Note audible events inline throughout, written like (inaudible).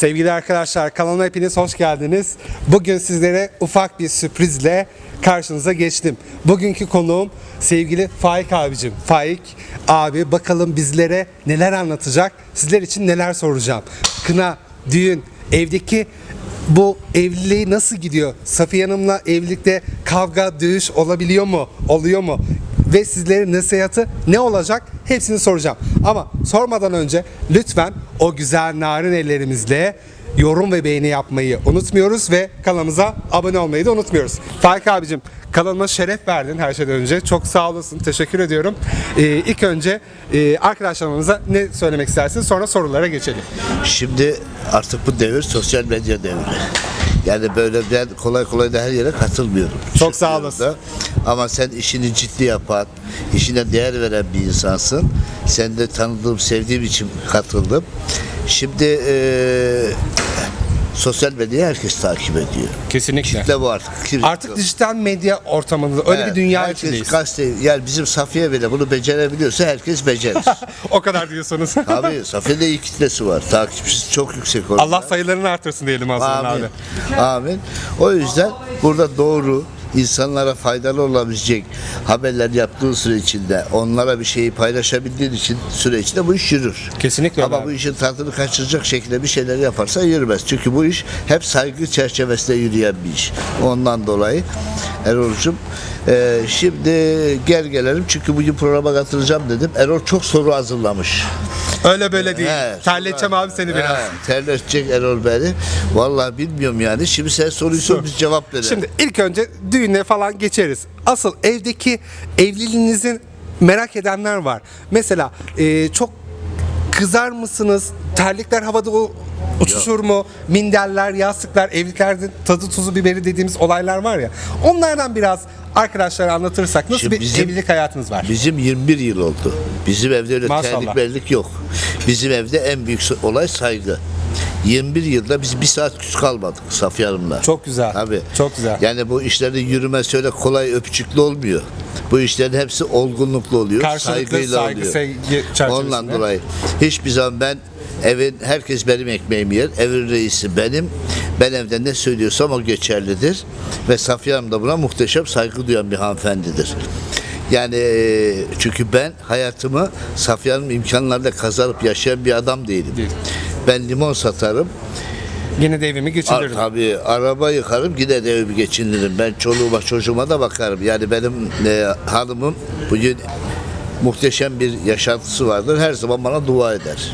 Sevgili arkadaşlar kanalıma hepiniz hoş geldiniz. Bugün sizlere ufak bir sürprizle karşınıza geçtim. Bugünkü konuğum sevgili Faik abicim. Faik abi bakalım bizlere neler anlatacak, sizler için neler soracağım. Kına, düğün, evdeki bu evliliği nasıl gidiyor? Safiye Hanım'la evlilikte kavga, dövüş olabiliyor mu? Oluyor mu? Ve sizlerin nasihatı ne olacak? Hepsini soracağım. Ama sormadan önce lütfen o güzel narin ellerimizle yorum ve beğeni yapmayı unutmuyoruz ve kanalımıza abone olmayı da unutmuyoruz. Faik abicim kanalıma şeref verdin her şeyden önce. Çok sağ olasın. Teşekkür ediyorum. Ee, ilk önce e, arkadaşlarımıza ne söylemek istersin? Sonra sorulara geçelim. Şimdi artık bu devir sosyal medya devri. Yani böyle ben kolay kolay da her yere katılmıyorum. Çok sağ olasın. Ama sen işini ciddi yapan, işine değer veren bir insansın. Sen de tanıdığım, sevdiğim için katıldım. Şimdi eee sosyal medyayı herkes takip ediyor. Kesinlikle. De bu artık. Kim- Artık dijital medya ortamında öyle bir Evet, dünya herkes içindeyiz. Gazete, yani bizim Safiye bile bunu becerebiliyorsa herkes becerir. (laughs) o kadar diyorsunuz. (laughs) Abi Safiye'de iyi kitlesi var. Takipçisi çok yüksek orada. Allah sayılarını artırsın diyelim Amin. abi. Amin. O yüzden burada doğru insanlara faydalı olabilecek haberler yaptığın süre içinde onlara bir şeyi paylaşabildiğin için süre içinde bu iş yürür. Kesinlikle öyle Ama abi. bu işin tadını kaçıracak şekilde bir şeyler yaparsa yürümez. Çünkü bu iş hep saygı çerçevesinde yürüyen bir iş. Ondan dolayı Erol'cum e, şimdi gel gelelim çünkü bugün programa katılacağım dedim. Erol çok soru hazırlamış. Öyle böyle değil. He, Terleteceğim abi seni biraz. He, terletecek Erol beni. Vallahi bilmiyorum yani. Şimdi sen soruyu sor biz cevap verelim. Şimdi ilk önce düğüne falan geçeriz. Asıl evdeki evliliğinizin merak edenler var. Mesela e, çok kızar mısınız? Terlikler havada u- uçuşur mu? Minderler, yastıklar, evliliklerde tadı tuzu biberi dediğimiz olaylar var ya. Onlardan biraz arkadaşlara anlatırsak nasıl Şimdi bir bizim- evlilik hayatınız var? Bizim 21 yıl oldu. Bizim evde öyle Maşallah. terlik bellik yok. Bizim evde en büyük olay saygı. 21 yılda biz bir saat küs kalmadık Safiye Hanım'la. Çok güzel. Tabii. Çok güzel. Yani bu işlerin yürümesi öyle kolay öpücüklü olmuyor. Bu işlerin hepsi olgunluklu oluyor. Karşılıklı saygıyla saygı, oluyor. sevgi çerçevesinde. Ondan dolayı hiçbir zaman ben evin herkes benim ekmeğimi yer. Evin reisi benim. Ben evde ne söylüyorsam o geçerlidir. Ve Safiye Hanım da buna muhteşem saygı duyan bir hanımefendidir. Yani e, çünkü ben hayatımı Safiye Hanım imkanlarla kazanıp yaşayan bir adam değilim. Değil. Ben limon satarım. Yine de evimi geçindiririm. tabii araba yıkarım yine de evimi geçindiririm. Ben çoluğuma çocuğuma da bakarım. Yani benim e, hanımım bugün muhteşem bir yaşantısı vardır. Her zaman bana dua eder.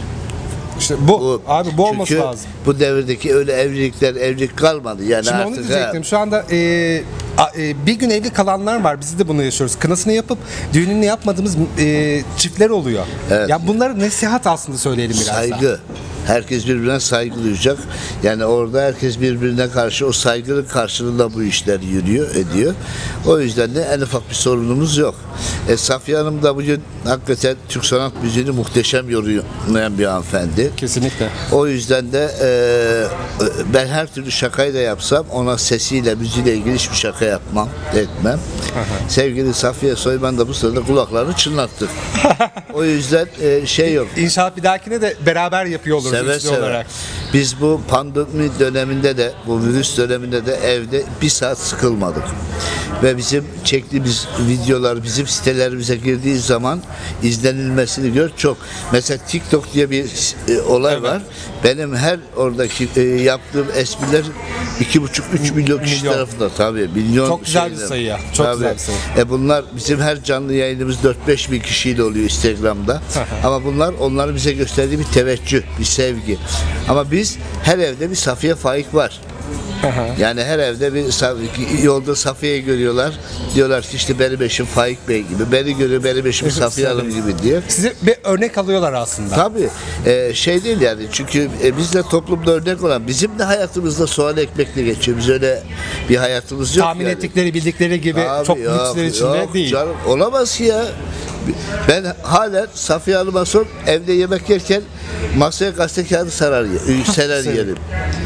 İşte bu, abi bu olması çünkü lazım. bu devirdeki öyle evlilikler evlilik kalmadı. Yani Şimdi artık onu ha, diyecektim. Şu anda e, a- e, bir gün evli kalanlar var. Biz de bunu yaşıyoruz. Kınasını yapıp düğününü yapmadığımız e, çiftler oluyor. Evet. Ya bunları nesihat aslında söyleyelim biraz saygı. Herkes birbirine saygı duyacak. Yani orada herkes birbirine karşı o saygının karşılığında bu işler yürüyor, ediyor. O yüzden de en ufak bir sorunumuz yok. E, Safiye Hanım da bugün hakikaten Türk sanat müziğini muhteşem yorumlayan bir hanımefendi. Kesinlikle. O yüzden de e, ben her türlü şakayı da yapsam ona sesiyle, müziğiyle ilgili hiçbir şaka yapmam, etmem. Sevgili Safiye Soyman da bu sırada kulaklarını çınlattı. (laughs) o yüzden e, şey yok. İnşallah bir dahakine de beraber yapıyor oluruz Seve seve. olarak. Biz bu pandemi döneminde de, bu virüs döneminde de evde bir saat sıkılmadık. Ve bizim çektiğimiz videolar bizim sitelerimize girdiği zaman izlenilmesini gör çok. Mesela TikTok diye bir e, olay Evet. var. Benim her oradaki e, yaptığım espriler iki buçuk üç milyon kişi Milyon. tarafından tabii milyon Çok güzel bir şeyler. sayı ya. Çok güzel bir sayı. E bunlar bizim her canlı yayınımız 4-5 bin kişiyle oluyor Instagram'da. Ama bunlar onların bize gösterdiği bir teveccüh, bir sevgi. Ama biz her evde bir Safiye Faik var. Yani her evde bir yolda Safiye'yi görüyorlar. Diyorlar ki işte benim eşim Faik Bey gibi. Beni görüyor benim eşim Safiye Hanım gibi diye. Size bir örnek alıyorlar aslında. Tabii e, şey değil yani çünkü e, biz de toplumda örnek olan bizim de hayatımızda soğan ekmekle geçiyor. Biz öyle bir hayatımız yok Tahmin yani. ettikleri, bildikleri gibi Abi çok yok, lüksler içinde yok değil. Canım, olamaz ya. Ben halen Safiye Hanım'a sor evde yemek yerken masaya gazete kağıdı sarar, ye- (laughs) serer yerim.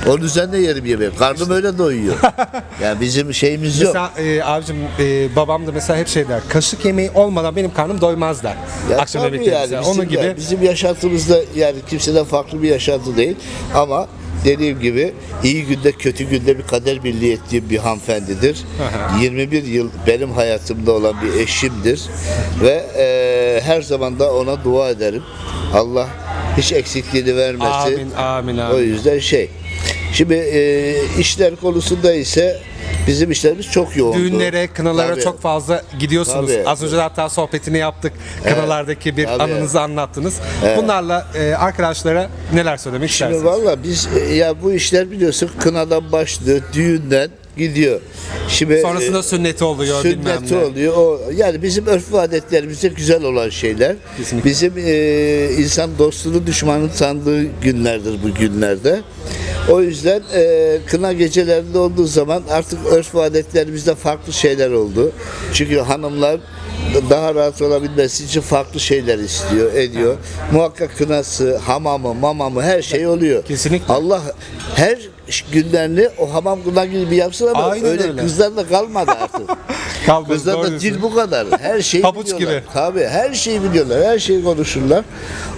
Onun üzerine yerim yemeği. Karnım öyle doyuyor. (laughs) yani bizim şeyimiz yok. Mesela e, abicim e, babam da mesela hep şey der. Kaşık yemeği olmadan benim karnım doymaz der. Ya Akşam yemekleri yani mesela. bizim, Onun gibi de- bizim yaşantımızda yani kimseden farklı bir yaşantı değil ama dediğim gibi iyi günde kötü günde bir kader birliği ettiğim bir hanımefendidir. 21 yıl benim hayatımda olan bir eşimdir ve e, her zaman da ona dua ederim. Allah hiç eksikliğini vermesin. Amin, amin, amin. O yüzden şey. Şimdi e, işler konusunda ise bizim işlerimiz çok yoğundu. Düğünlere, kınalara Tabii. çok fazla gidiyorsunuz. Tabii. Az önce de hatta sohbetini yaptık. Kınalardaki bir Tabii. anınızı anlattınız. Bunlarla e, arkadaşlara neler söylemek Şimdi istersiniz? valla biz e, ya bu işler biliyorsun kınadan başlıyor, düğünden gidiyor. Şimdi Sonrasında e, sünneti oluyor bilmem sünneti ne. oluyor. O yani bizim örf ve adetlerimizde güzel olan şeyler. Kesinlikle. Bizim e, insan dostunu düşmanını tanıdığı günlerdir bu günlerde. O yüzden e, kına gecelerinde olduğu zaman artık örf ve adetlerimizde farklı şeyler oldu. Çünkü hanımlar daha rahat olabilmesi için farklı şeyler istiyor, ediyor. Muhakkak kınası, hamamı, mamamı her şey oluyor. Kesinlikle. Allah her günlerini o hamam kına gibi yapsın ama Aynen öyle, öyle. kızlar da kalmadı artık. (laughs) Kalmadı, Kızlar da dil bu kadar. Her (laughs) şeyi Pabuç biliyorlar. gibi. Tabii her şeyi biliyorlar. Her şeyi konuşurlar.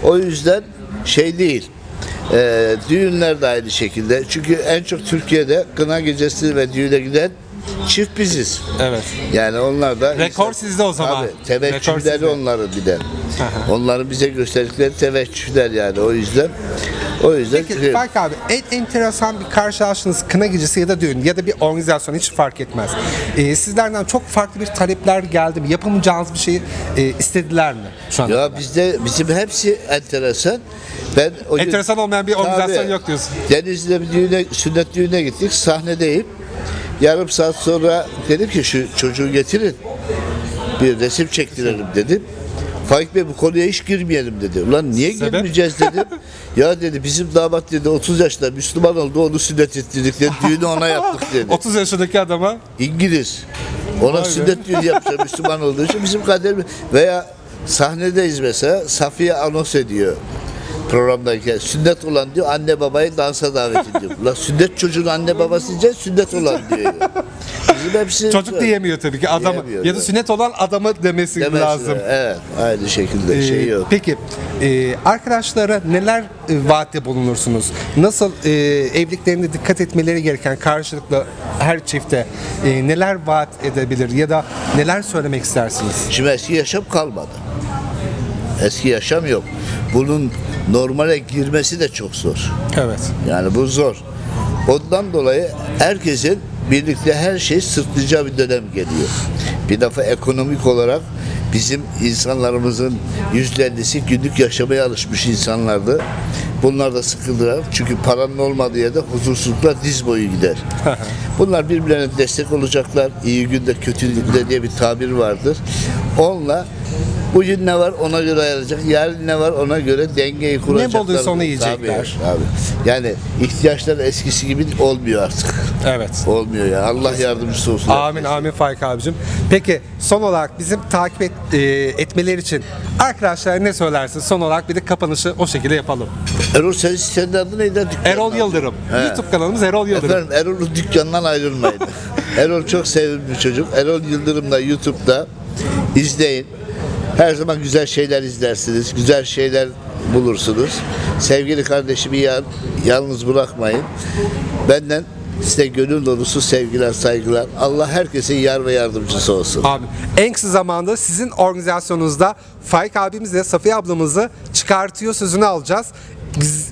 O yüzden şey değil. Ee, düğünler de aynı şekilde. Çünkü en çok Türkiye'de kına gecesi ve düğüne giden çift biziz. Evet. Yani onlar da Rekor sizde o zaman. Tabii, Rekor teveccühleri sizde. onların bir de. onların bize gösterdikleri teveccühler yani o yüzden o yüzden Peki Faik abi en enteresan bir karşılaştığınız kına gecesi ya da düğün ya da bir organizasyon hiç fark etmez. Ee, sizlerden çok farklı bir talepler geldi mi? Yapamayacağınız bir şeyi e, istediler mi şu an? Ya bizde bizim hepsi enteresan. Ben o gün- Enteresan olmayan bir organizasyon Tabii. yok diyorsun. Denizli'de bir düğüne, sünnet düğüne gittik. Sahnedeyim. Yarım saat sonra dedim ki şu çocuğu getirin. Bir resim çektirelim dedim. Faik Bey bu konuya hiç girmeyelim dedi. Ulan niye Sebep? girmeyeceğiz dedim. (laughs) ya dedi bizim damat dedi 30 yaşında Müslüman oldu onu sünnet ettirdik dedi. Düğünü ona yaptık dedi. (laughs) 30 yaşındaki adama İngiliz. Ona Vay be. sünnet düğünü yapacak Müslüman olduğu için bizim kaderimiz. Veya sahnedeyiz mesela Safiye anons ediyor programdayken. Sünnet olan diyor anne babayı dansa davet ediyor. Ulan sünnet çocuğun anne babası diyecek sünnet olan diyor. Bizim hepsi çocuk diyemiyor tabii ki adamı Diyemiyor, ya da evet. sünnet olan adamı demesi Demesi de, lazım. Evet aynı şekilde Ee, şey yok. Peki e, arkadaşlara neler e, vaatte bulunursunuz? Nasıl e, evliliklerinde dikkat etmeleri gereken karşılıklı her çifte e, neler vaat edebilir ya da neler söylemek istersiniz? Şimdi eski yaşam kalmadı. Eski yaşam yok. Bunun normale girmesi de çok zor. Evet. Yani bu zor. Ondan dolayı herkesin birlikte her şey sırtlayacağı bir dönem geliyor. Bir defa ekonomik olarak bizim insanlarımızın %50'si günlük yaşamaya alışmış insanlardı. Bunlar da sıkıldılar. Çünkü paranın olmadığı yerde huzursuzluklar diz boyu gider. (laughs) Bunlar birbirlerine destek olacaklar. İyi günde kötü günde diye bir tabir vardır. Onunla bugün ne var ona göre ayarlayacak. Yarın ne var ona göre dengeyi kuracaklar. bulduysa onu yiyecekler. Tabii, tabii. Yani ihtiyaçlar eskisi gibi olmuyor artık. Evet. Olmuyor ya. Allah yardımcısı olsun. Amin amin Faik abicim. Peki son olarak bizim takip et, e, etmeleri için arkadaşlara ne söylersin? Son olarak bir de kapanışı o şekilde yapalım. Erol senin sitenin adı neydi? Dükkanın Erol adı. Yıldırım. He. YouTube kanalımız Erol Yıldırım. Efendim Erol'un dükkanından ayrılmayın. (laughs) Erol çok sevimli bir çocuk. Erol Yıldırım da YouTube'da izleyin. Her zaman güzel şeyler izlersiniz. Güzel şeyler bulursunuz. Sevgili kardeşimi yalnız bırakmayın. Benden size gönül dolusu sevgiler, saygılar. Allah herkesin yar ve yardımcısı olsun. Abi en kısa zamanda sizin organizasyonunuzda Faik abimizle Safiye ablamızı çıkartıyor sözünü alacağız.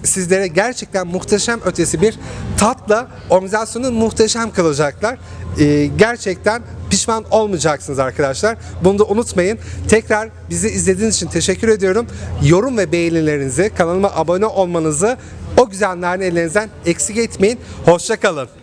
Sizlere gerçekten muhteşem ötesi bir tatla organizasyonu muhteşem kılacaklar. Ee, gerçekten pişman olmayacaksınız arkadaşlar. Bunu da unutmayın. Tekrar bizi izlediğiniz için teşekkür ediyorum. Yorum ve beğenilerinizi, kanalıma abone olmanızı o güzel narin ellerinizden eksik etmeyin. Hoşça kalın.